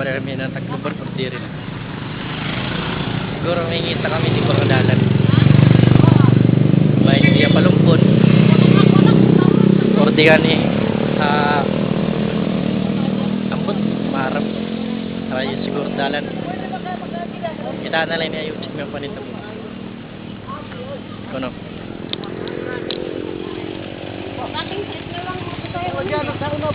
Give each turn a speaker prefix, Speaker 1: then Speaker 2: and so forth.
Speaker 1: palarami ng taglubar kung di rin. Siguro may kami di
Speaker 2: Bangunalan.
Speaker 1: May hindi palumpon. Or di gani. Uh, ah, ambot, maharap. Para yun siguro dalan. Kita na lang niya YouTube yung panito mo.
Speaker 2: Kono. Aking sitna lang
Speaker 3: sa tayo. Huwag yan, sa uno.